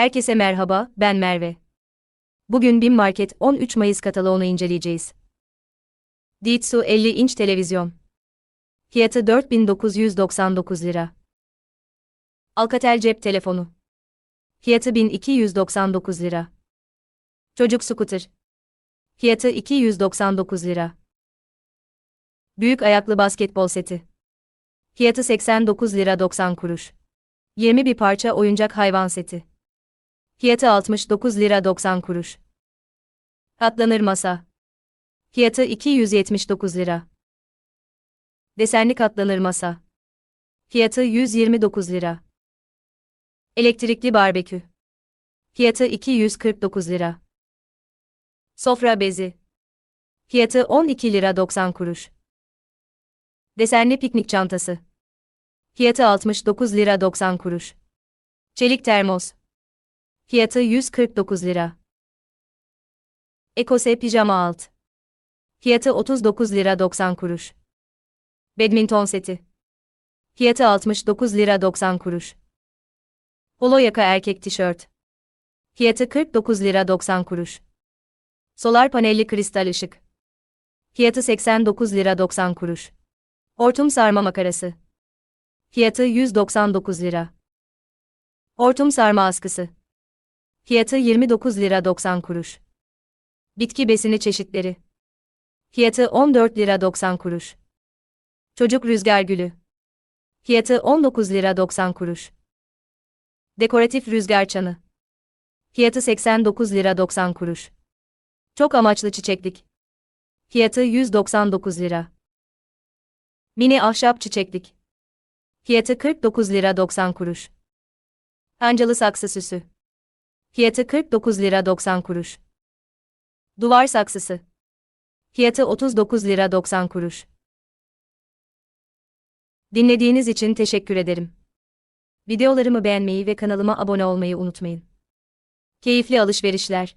Herkese merhaba, ben Merve. Bugün BİM Market 13 Mayıs kataloğunu inceleyeceğiz. Dietsu 50 inç televizyon. Fiyatı 4999 lira. Alcatel cep telefonu. Fiyatı 1299 lira. Çocuk scooter. Fiyatı 299 lira. Büyük ayaklı basketbol seti. Fiyatı 89 lira 90 kuruş. 20 bir parça oyuncak hayvan seti. Fiyatı 69 lira 90 kuruş. Katlanır masa. Fiyatı 279 lira. Desenli katlanır masa. Fiyatı 129 lira. Elektrikli barbekü. Fiyatı 249 lira. Sofra bezi. Fiyatı 12 lira 90 kuruş. Desenli piknik çantası. Fiyatı 69 lira 90 kuruş. Çelik termos. Fiyatı 149 lira. Ekose pijama alt. Fiyatı 39 lira 90 kuruş. Badminton seti. Fiyatı 69 lira 90 kuruş. Polo yaka erkek tişört. Fiyatı 49 lira 90 kuruş. Solar panelli kristal ışık. Fiyatı 89 lira 90 kuruş. Hortum sarma makarası. Fiyatı 199 lira. Hortum sarma askısı. Fiyatı 29 lira 90 kuruş. Bitki besini çeşitleri. Fiyatı 14 lira 90 kuruş. Çocuk rüzgar gülü. Fiyatı 19 lira 90 kuruş. Dekoratif rüzgar çanı. Fiyatı 89 lira 90 kuruş. Çok amaçlı çiçeklik. Fiyatı 199 lira. Mini ahşap çiçeklik. Fiyatı 49 lira 90 kuruş. Pancalı saksı süsü. Fiyatı 49 lira 90 kuruş. Duvar saksısı. Fiyatı 39 lira 90 kuruş. Dinlediğiniz için teşekkür ederim. Videolarımı beğenmeyi ve kanalıma abone olmayı unutmayın. Keyifli alışverişler.